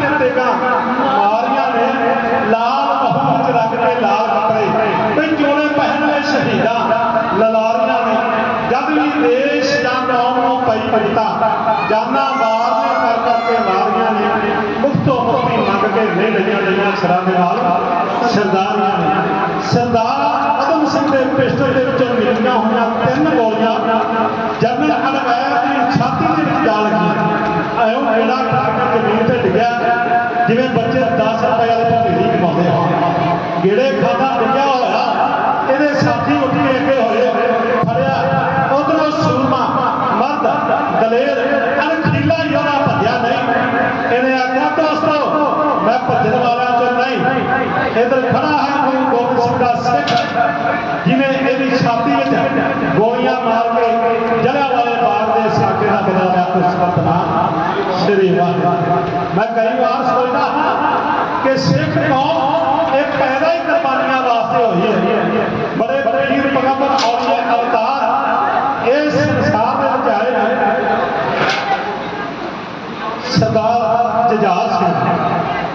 نہیں گا ماریاں نے لال بہت رکھ کے لال کپڑے بھئی چوڑے پہنے شہیداں للاریاں نے جب بھی دیش یا قوم نو پڑتا جانا مارنے کر کر کے ماریاں نے مفتو مفتی منگ کے نہیں لئیاں لئیاں سران نال سرداریاں نے سردار ادم سنگھ دے پیسٹل دے وچوں ملیاں ہویاں تین گولیاں جنرل الغیر دی چھاتی ادھر کھڑا ہے کوئی گوڑ کوڑ کا سکھ جنہیں یہ چھاتی گولیاں مار کے جلے والے بار دے ساکرہ باغ کے ساکے کا بنایا کچھ نام شری واہ میں کئی بار سوچتا ہوں کہ سکھ قوم ایک پیدا ہی قربانیاں واسطے ہوئی ہے بڑے پیر پیغمبر اولیاء اوتار اس سنسار میں بچائے ہیں سردار ججاز کے سنگھ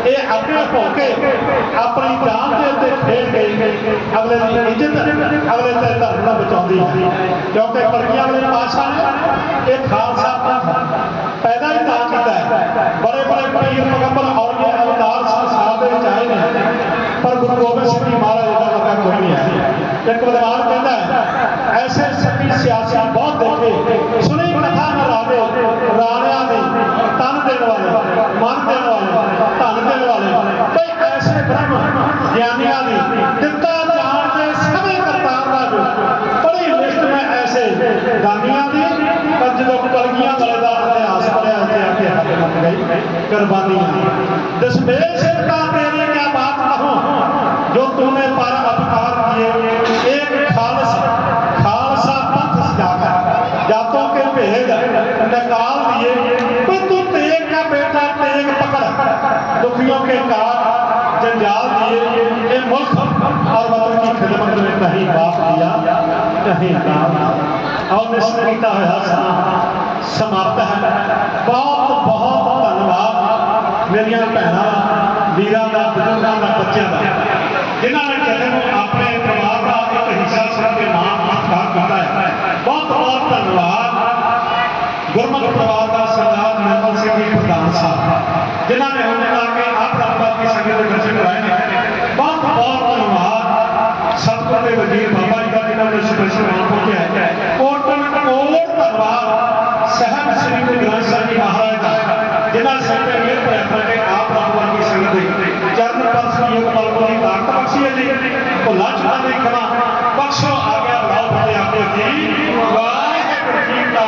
ਇਹ ਆਪਣੇ ਹੋ ਕੇ ਆਪਣੀ ਜਾਨ ਦੇ ਉੱਤੇ ਖੇਡ ਗਈ ਅਗਲੇ ਦੀ ਇੱਜ਼ਤ ਅਗਲੇ ਦੇ ਧਰਮ ਨੂੰ ਬਚਾਉਂਦੀ ਕਿਉਂਕਿ ਕਲਗੀਆਂ ਵਾਲੇ ਪਾਸ਼ਾ ਨੇ ਇਹ ਖਾਸ بڑے بڑے پیر مکمل یہ اوتار سے صحابہ چاہے ہیں، پر گرو گوبند سنگھ جی مہاراج کا مقام کوئی نہیں ہے۔ ایک مدار کہتا ہے، ایسے سبھی سیاسی بہت دیکھے سنے کتھا نہ راوے رانیا دی تان دین والے مان دین والے تان دین والے۔ کئی ایسے برم یعنی دی دتا جہاں کے سبھی کرتا ہوں بڑی لسٹ میں ایسے گانیاں دی پر جدو کلگیاں قربانیاں دشمیش کا تیرے کیا بات نہ ہو جو تم نے پارا اپکار کیے ایک خالص خالصہ پتھ سجا کر جاتوں کے بھید نکال دیئے تو تو تیگ کا بیٹا تیگ پکڑ دکھیوں کے کار جنجال دیئے یہ ملک اور وطن کی خدمت میں نہیں باپ دیا نہیں نام اور اس نسبتا ہے سماپت ہے بہت بہت ਮੇਰੀਆਂ ਭੈਣਾਂ ਵੀਰਾਂ ਦਾ ਬਜ਼ੁਰਗਾਂ ਦਾ ਬੱਚਿਆਂ ਦਾ ਜਿਨ੍ਹਾਂ ਨੇ ਕਦੇ ਨੂੰ ਆਪਣੇ ਪਰਿਵਾਰ ਦਾ ਇੱਕ ਹਿੱਸਾ ਸਮਝ ਕੇ ਮਾਣ ਸਤਿਕਾਰ ਕੀਤਾ ਹੈ ਬਹੁਤ ਬਹੁਤ ਧੰਨਵਾਦ ਗੁਰਮੁਖ ਪਰਿਵਾਰ ਦਾ ਸਰਦਾਰ ਨਿਰਮਲ ਸਿੰਘ ਜੀ ਪ੍ਰਧਾਨ ਸਾਹਿਬ ਜਿਨ੍ਹਾਂ ਨੇ ਹੁਣ ਆ ਕੇ ਆਪ ਰੱਬਾ ਦੀ ਸੰਗਤ ਦੇ ਦਰਸ਼ਨ ਕਰਾਏ ਨੇ ਬਹੁਤ ਬਹੁਤ ਧੰਨਵਾਦ ਸਤਿਗੁਰ ਦੇ ਵਜ਼ੀਰ ਬਾਬਾ ਜੀ ਦਾ ਜਿਨ੍ਹਾਂ ਨੇ بخشی علی کو لاج علی کھنا بخشو آگیا لاؤ بھلے آگے دی واہ ہے پرکیتا